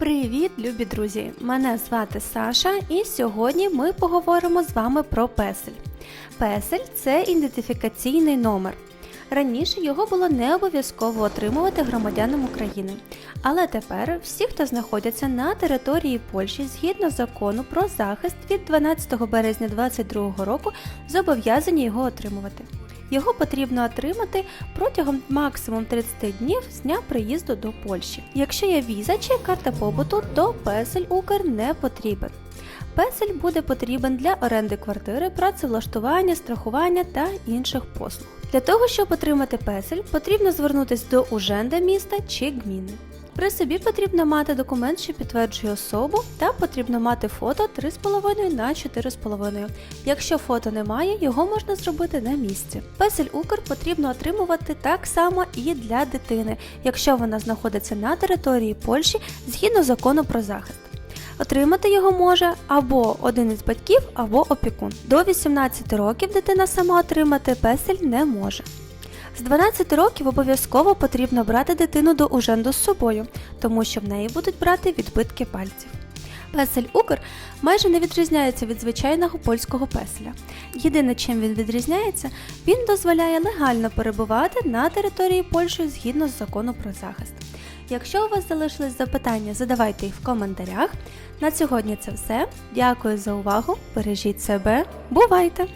Привіт, любі друзі! Мене звати Саша, і сьогодні ми поговоримо з вами про песель. Песель це ідентифікаційний номер. Раніше його було не обов'язково отримувати громадянам України. Але тепер всі, хто знаходяться на території Польщі згідно закону про захист від 12 березня 2022 року, зобов'язані його отримувати. Його потрібно отримати протягом максимум 30 днів з дня приїзду до Польщі. Якщо є віза чи карта побуту, то песель Укр не потрібен. Песель буде потрібен для оренди квартири, працевлаштування, страхування та інших послуг. Для того, щоб отримати песель, потрібно звернутися до уженда міста чи гміни. При собі потрібно мати документ, що підтверджує особу, та потрібно мати фото 3,5 на 4,5. Якщо фото немає, його можна зробити на місці. Песель Укр потрібно отримувати так само і для дитини, якщо вона знаходиться на території Польщі згідно закону про захист. Отримати його може або один із батьків, або опікун. До 18 років дитина сама отримати песель не може. З 12 років обов'язково потрібно брати дитину до уженду з собою, тому що в неї будуть брати відбитки пальців. Песель Укр майже не відрізняється від звичайного польського песеля. Єдине, чим він відрізняється, він дозволяє легально перебувати на території Польщі згідно з закону про захист. Якщо у вас залишились запитання, задавайте їх в коментарях. На сьогодні це все. Дякую за увагу. Бережіть себе. Бувайте!